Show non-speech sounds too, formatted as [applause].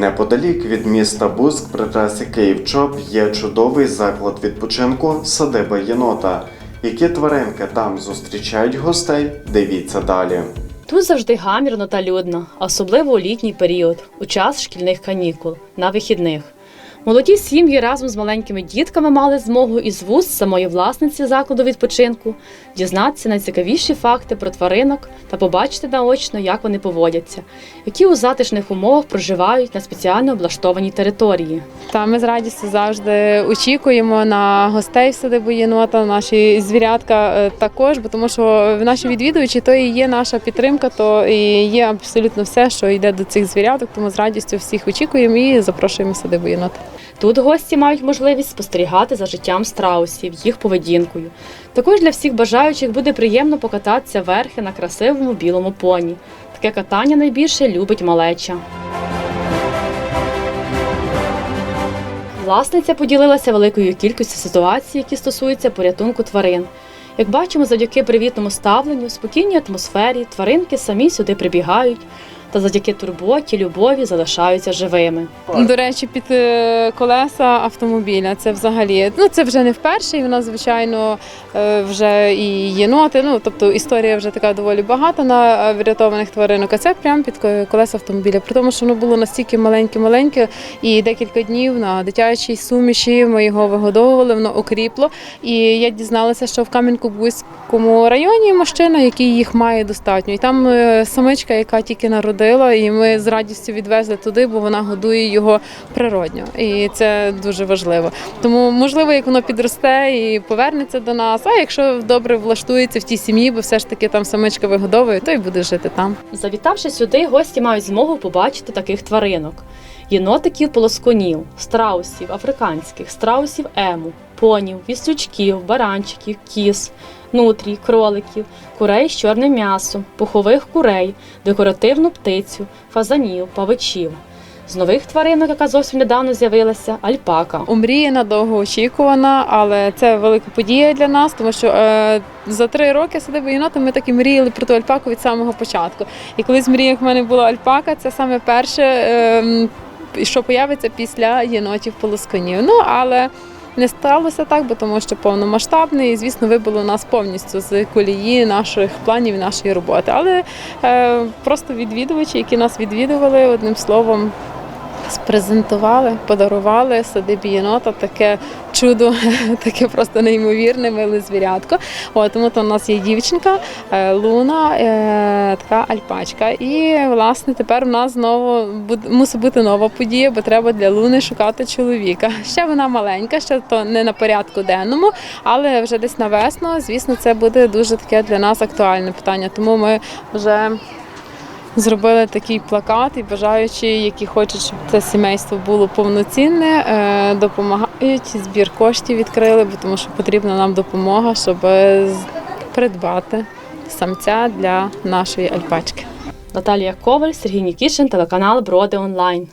Неподалік від міста Буск при трасі Київ-Чоп є чудовий заклад відпочинку садиба єнота. Які тваринки там зустрічають гостей, дивіться далі. Тут завжди гамірно та людно, особливо у літній період, у час шкільних канікул, на вихідних. Молоді сім'ї разом з маленькими дітками мали змогу із вуст самої власниці закладу відпочинку дізнатися найцікавіші факти про тваринок та побачити наочно, як вони поводяться, які у затишних умовах проживають на спеціально облаштованій території. Та ми з радістю завжди очікуємо на гостей в садибу єнота, наші звірятка е, також, бо тому що наші відвідувачі то і є наша підтримка, то і є абсолютно все, що йде до цих звіряток. Тому з радістю всіх очікуємо і запрошуємо в садибу єнота. Тут гості мають можливість спостерігати за життям страусів, їх поведінкою. Також для всіх бажаючих буде приємно покататися верхи на красивому білому поні. Таке катання найбільше любить малеча. Власниця поділилася великою кількістю ситуацій, які стосуються порятунку тварин. Як бачимо, завдяки привітному ставленню, спокійній атмосфері, тваринки самі сюди прибігають та завдяки турботі, любові залишаються живими. До речі, під е, колеса автомобіля. Це взагалі ну це вже не вперше. І в нас, звичайно, е, вже і єноти. Ну тобто історія вже така доволі багата на е, врятованих тваринок. А це прямо під колеса автомобіля. При тому, що воно було настільки маленьке-маленьке, і декілька днів на дитячій суміші ми його вигодовували, воно окріпло. І я дізналася, що в Кам'янку-Бузькому районі мужчина, який їх має достатньо. І там самичка, яка тільки народила, і ми з радістю відвезли туди, бо вона годує його природньо. І це дуже важливо. Тому, можливо, як воно підросте і повернеться до нас. А якщо добре влаштується в тій сім'ї, бо все ж таки там самичка вигодовує, то й буде жити там. Завітавши сюди, гості мають змогу побачити таких тваринок: єнотиків полосконів, страусів африканських, страусів ему, понів, віслючків, баранчиків, кіз, нутрій, кроликів, курей з чорним м'ясом, пухових курей, декоративну птицю, фазанів, павичів. З нових тваринок, яка зовсім недавно з'явилася, альпака. Омріяна, довгоочікувана, але це велика подія для нас, тому що е, за три роки садиби єноти ми так і мріяли про ту альпаку від самого початку. І колись в мріях в мене була альпака, це саме перше, е, що появиться після єнотів полосконів. Ну але не сталося так, бо тому що повномасштабний, і звісно, вибило нас повністю з колії наших планів нашої роботи. Але е, просто відвідувачі, які нас відвідували, одним словом. Спрезентували, подарували садибі єнота таке чудо, [laughs] таке просто неймовірне, миле звірятко. От, тому то у нас є дівчинка е, Луна, е, така альпачка. І власне тепер у нас знову мусить бути нова подія, бо треба для Луни шукати чоловіка. Ще вона маленька, ще то не на порядку денному, але вже десь на весну, звісно, це буде дуже таке для нас актуальне питання. Тому ми вже зробили такий плакат і бажаючі, які хочуть, щоб це сімейство було повноцінне, е, допомагають. Збір коштів відкрили, бо тому що потрібна нам допомога, щоб е, придбати самця для нашої альпачки. Наталія Коваль, Сергій Нікішин, телеканал Броди Онлайн.